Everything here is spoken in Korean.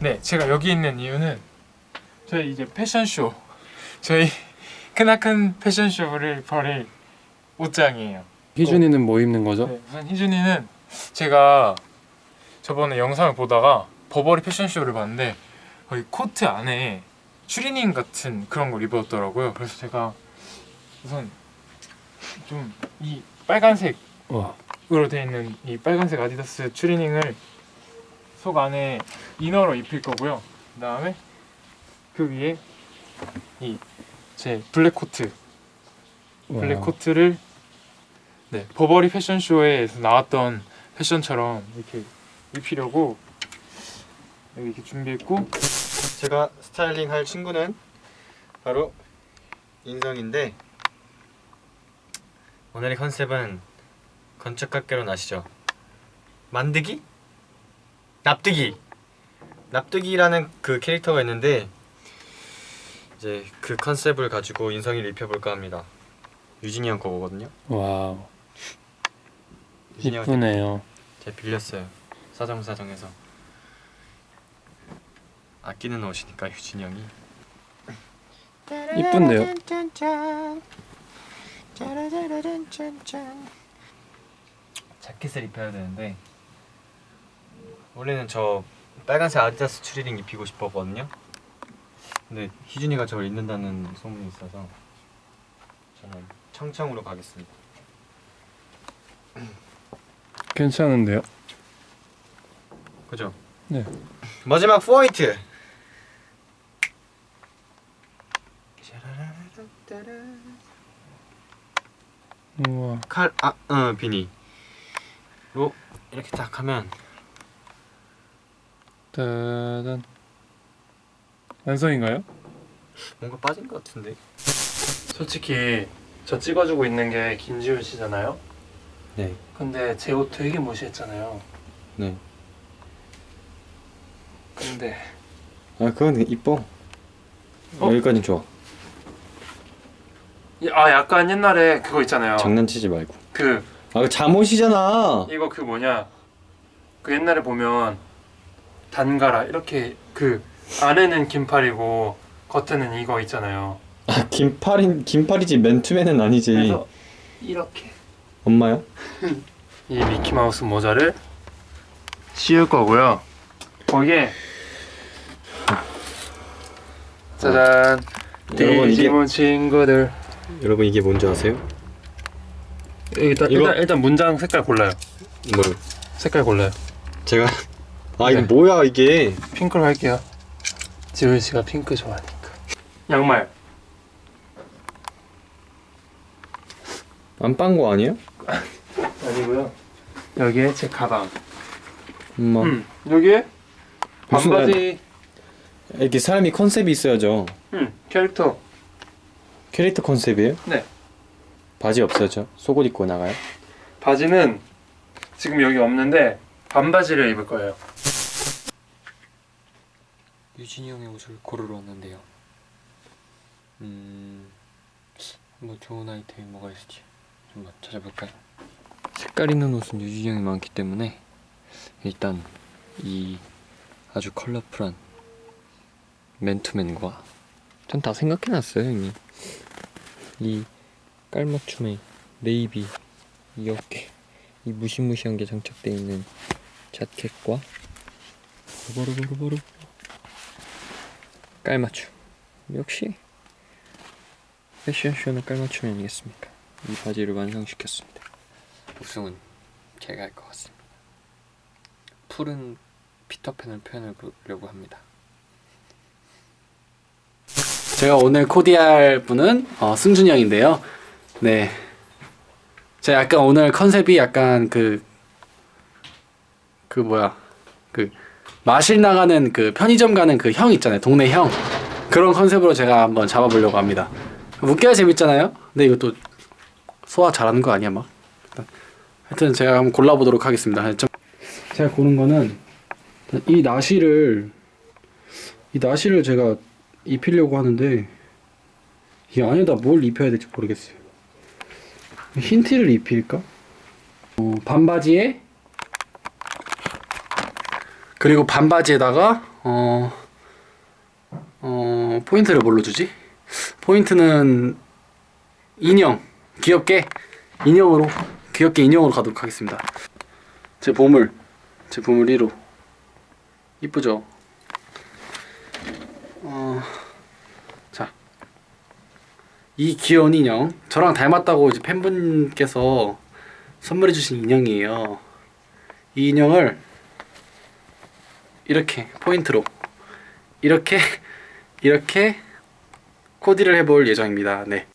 네, 제가 여기 있는 이유는 저희 이제 패션쇼 저희 크나큰 패션쇼를 벌일 옷장이에요. 희준이는 뭐 입는 거죠? 네, 우선 희준이는 제가 저번에 영상을 보다가 버버리 패션쇼를 봤는데 거의 코트 안에 추리닝 같은 그런 걸 입었더라고요. 그래서 제가 우선 좀 이 빨간색으로 와, 되어 있는 이 빨간색 아디다스 추리닝을 속 안에 이너로 입힐 거고요. 그 다음에 그 위에 이 제 블랙 코트 블랙 와. 코트를 네 버버리 패션 쇼에서 나왔던 패션처럼 이렇게 입히려고 여기 이렇게 준비했고 제가 스타일링 할 친구는 바로 인성인데 오늘의 컨셉은 건축학개론 아시죠? 만드기? 납득이! 납득이라는 그 캐릭터가 있는데 이제 그 컨셉을 가지고 인성이를 입혀볼까 합니다. 유진이 형 거거든요. 와우, 유진이 형한테 이쁘네요. 제가 빌렸어요. 사정사정해서. 아끼는 옷이니까 유진이 형이. 이쁜데요? 자켓을 입혀야 되는데 원래는 저 빨간색 아디다스 추리닝 입히고 싶었거든요. 근데 희준이가 저를 입는다는 소문이 있어서 저는 청청으로 가겠습니다. 괜찮은데요? 그죠? 네. 마지막 포인트. 우와, 칼, 아, 어, 비니. 로 이렇게 딱 하면 따단. 완성인가요? 뭔가 빠진 것 같은데. 솔직히 저 찍어주고 있는 게 김지훈 씨잖아요. 네, 근데 제 옷 되게 무시했잖아요. 네. 근데 아, 그건 이뻐. 어? 여기까지 좋아. 아 약간 옛날에 그거 있잖아요. 장난치지 말고. 그 아, 그 잠옷이잖아. 이거 그 뭐냐 그 옛날에 보면 단가라 이렇게 그 안에는 긴팔이고 겉에는 이거 있잖아요. 아, 긴팔인 긴팔이지 맨투맨은 아니지. 그래서 이렇게 엄마야? 이 미키 마우스 모자를 씌울 거고요. 거기에 짜잔 여러분, 이게- 디지몬 친구들 여러분 이게 뭔지 아세요? 일단 이거- 일단, 일단 문장 색깔 골라요. 뭘? 색깔 골라요. 제가 아 이거 네. 뭐야 이게? 핑크로 할게요. 지훈 씨가 핑크 좋아하니까. 양말. 안 빤 거 아니에요? 아니고요. 여기에 제 가방. 엄마. 음, 여기에 무슨 반바지. 이렇게 사람이 컨셉이 있어야죠. 음, 캐릭터. 캐릭터 컨셉이에요? 네. 바지 없어져? 속옷 입고 나가요? 바지는 지금 여기 없는데 반바지를 입을 거예요. 유진이 형의 옷을 고르러 왔는데요. 음, 뭐 좋은 아이템이 뭐가 있을지 한번 찾아볼까요? 색깔 있는 옷은 유진이 형이 많기 때문에 일단 이 아주 컬러풀한 맨투맨과 전 다 생각해놨어요 이미 이 깔맞춤의 네이비 이 어깨 이 무시무시한 게 장착되어 있는 자켓과 보르보르보르 깔맞춤. 역시 패션쇼는 깔맞춤이 아니겠습니까? 이 바지를 완성시켰습니다. 우승은 제가 할 것 같습니다. 푸른 피터팬을 표현해 보려고 합니다. 제가 오늘 코디할 분은 어, 승준이 형인데요. 네. 제가 약간 오늘 컨셉이 약간 그, 그 뭐야. 그, 마실 나가는 그 편의점 가는 그 형 있잖아요. 동네 형. 그런 컨셉으로 제가 한번 잡아보려고 합니다. 웃겨야 재밌잖아요? 근데 이것도 소화 잘하는 거 아니야, 막? 하여튼 제가 한번 골라보도록 하겠습니다. 좀- 제가 고른 거는 이 나시를, 이 나시를 제가 입히려고 하는데 이 안에다 뭘 입혀야 될지 모르겠어요. 흰 티를 입힐까? 어, 반바지에 그리고 반바지에다가 어, 어, 포인트를 뭘로 주지? 포인트는 인형. 귀엽게 인형으로 귀엽게 인형으로 가도록 하겠습니다. 제 보물. 제 보물 1호. 이쁘죠? 어, 자. 이 귀여운 인형. 저랑 닮았다고 이제 팬분께서 선물해 주신 인형이에요. 이 인형을 이렇게 포인트로 이렇게 이렇게 코디를 해볼 예정입니다. 네.